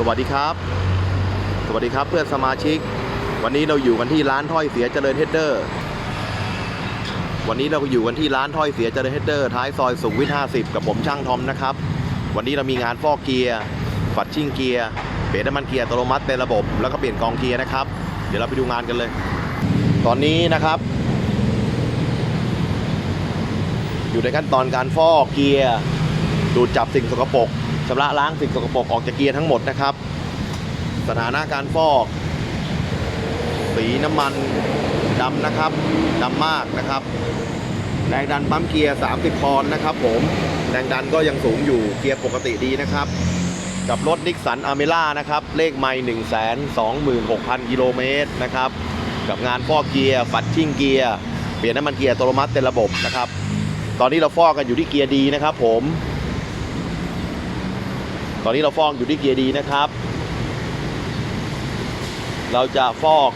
สวัสดีครับ สวัสดีครับเพื่อนสมาชิก วันนี้เราอยู่กันที่ร้านถ้อยเสียเจริญเฮดเดอร์ วันนี้เราอยู่กันที่ร้านถ้อยเสียเจริญเฮดเดอร์ท้ายซอยสุขวิท50 กับผมช่างทอมนะครับ วันนี้เรามีงานฟอกเกียร์ฝัดชิ่งเกียร์เปลี่ยนน้ำมันเกียร์อัตโนมัติเป็นระบบ แล้วก็เปลี่ยนกองเกียร์นะครับ เดี๋ยวเราไปดูงานกันเลย ตอนนี้นะครับ อยู่ในขั้นตอนการฟอกเกียร์ดูดจับสิ่งสกปรก ชำระล้างสิ่งสกปรกออกจากเกียร์ทั้งหมดนะครับ สถานะการฟอก สีน้ำมันดำนะครับดำมากนะครับ แรงดันปั๊มเกียร์ 30 ปอนด์นะครับ ผมแรงดันก็ยังสูงอยู่เกียร์ปกติดีนะครับ กับรถนิกสันอเมล่านะครับ เลขไม่1 2 6 0 0 0 กิโลเมตรนะครับ กับงานฟอกเกียร์ฝัดชิ่งเกียร์เปลี่ยนน้ำมันเกียร์อัตโนมัติเต็มระบบนะครับ ตอนนี้เราฟอกกันอยู่ที่เกียร์ดีนะครับ ผม ตอนนี้เราฟอกอยู่ที่เกียร์ดีนะครับ เราจะฟอก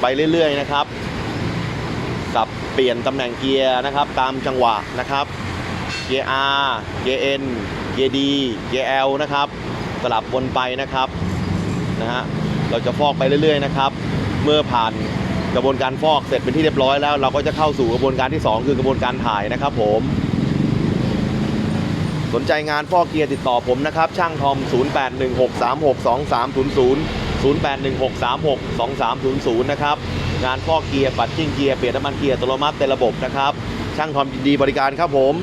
ไปเรื่อยๆนะครับ กับเปลี่ยนตำแหน่งเกียร์นะครับ ตามจังหวะนะครับ เกียร์ R เกียร์ N เกียร์ D เกียร์ L นะครับ สลับวนไปนะครับนะฮะเราจะฟอกไปเรื่อยๆนะครับ เมื่อผ่านกระบวนการฟอกเสร็จเป็นที่เรียบร้อยแล้ว เราก็จะเข้าสู่กระบวนการที่ 2 คือกระบวนการถ่ายนะครับผม สนใจงานพ่อเกียร์ติดต่อผมนะครับ ช่างทอม 0816362300 0816362300 นะครับ งานพ่อเกียร์ปัดชิ่งเกียร์เปลี่ยนน้ำมันเกียร์ตัวมัติเต็มระบบนะครับ ช่างทอมยินดีบริการครับผม